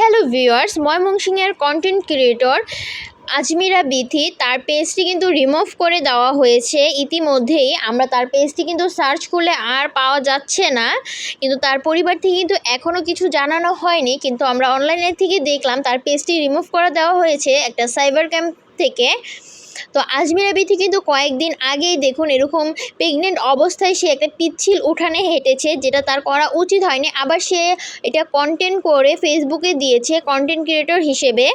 Hello viewers ময়মনসিংহের content creator Azmira Bithi. তার পেজটি কিন্তু রিমুভ করে দেওয়া হয়েছে। ইতিমধ্যেই আমরা তার পেজটি কিন্তু সার্চ করলে আর পাওয়া যাচ্ছে না। কিন্তু তার পরিবার থেকে কিন্তু এখনও কিছু জানানো হয়নি। কিন্তু আমরা অনলাইনের থেকে দেখলাম, তার পেজটি রিমুভ করে দেওয়া হয়েছে একটা সাইবার ক্যাম্প থেকে। তো আজমিরা বিথি কিন্তু কয়েকদিন আগেই দেখুন এরকম প্রেগনেন্ট অবস্থায় সে একটা পিচ্ছিল উঠানে হেঁটেছে, যেটা তার করা উচিত হয়নি। আবার সে এটা কন্টেন্ট করে ফেসবুকে দিয়েছে কন্টেন্ট ক্রিয়েটর হিসেবে।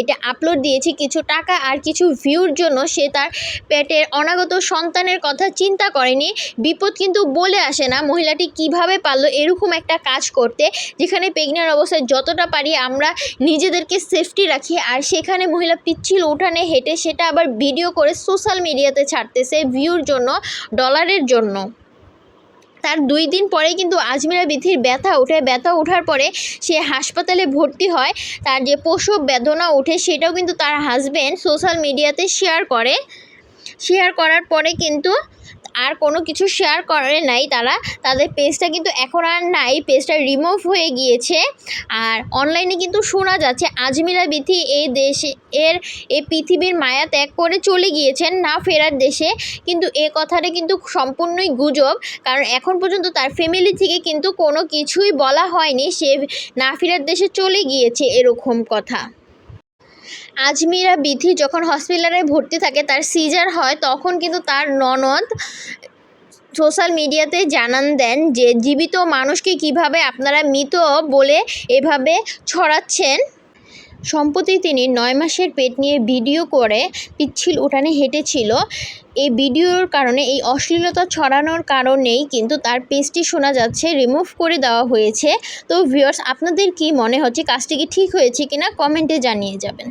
এটা আপলোড দিয়েছে কিছু টাকা আর কিছু ভিউর জন্য সে তার পেটের অনাগত সন্তানের কথা চিন্তা করেনি। বিপদ কিন্তু বলে আসে না, মহিলাটি কীভাবে পারল এরকম একটা কাজ করতে, যেখানে প্রেগনেন্ট অবস্থায় যতটা পারি আমরা নিজেদেরকে সেফটি রাখি। আর সেখানে মহিলা পিচ্ছিল উঠানে হেঁটে সেটা আবার ভিডিও করে সোশ্যাল মিডিয়াতে ছাড়তেছে ভিউর জন্য, ডলারের জন্য। তার দুই দিন পরে কিন্তু আজমিরা বিথির ব্যথা ওঠে। ব্যথা ওঠার পরে সে হাসপাতালে ভর্তি হয়। তার যে প্রসব বেদনা ওঠে, সেটাও কিন্তু তার হাজব্যান্ড সোশ্যাল মিডিয়াতে শেয়ার করে। শেয়ার করার পরে কিন্তু আর কোনো কিছু শেয়ার করে নাই তারা। তাদের পেজটা কিন্তু এখন আর নাই পেজটা রিমুভ হয়ে গিয়েছে। আর অনলাইনে কিন্তু শোনা যাচ্ছে, আজমিরা বিথি এই দেশে, এর এই পৃথিবীর মায়া ত্যাগ করে চলে গিয়েছেন, না ফেরার দেশে। কিন্তু এ কথাটা কিন্তু সম্পূর্ণই গুজব, কারণ এখন পর্যন্ত তার ফ্যামিলি থেকে কিন্তু কোনো কিছুই বলা হয়নি, সে না ফেরার দেশে চলে গিয়েছে, এরকম কথা। আজমিরা বিথি যখন হসপিটালে ভর্তি থাকে, তার সিজার হয়, তখন কিন্তু তার ননদ সোশ্যাল মিডিয়াতে জানান দেন যে, জীবিত মানুষকে কীভাবে আপনারা মৃত বলে এভাবে ছড়াচ্ছেন? সম্প্রতি তিনি নয় মাসের পেট নিয়ে ভিডিও করে পিচ্ছিল উঠানে হেঁটেছিল। এই ভিডিওর কারণে এই অশ্লীলতা ছড়ানোর কারণেই কিন্তু তার পেজটি শোনা যাচ্ছে রিমুভ করে দেওয়া হয়েছে। তো ভিউয়ার্স আপনাদের কি মনে হচ্ছে, কাজটি কি ঠিক হয়েছে কিনা? কমেন্টে জানিয়ে যাবেন।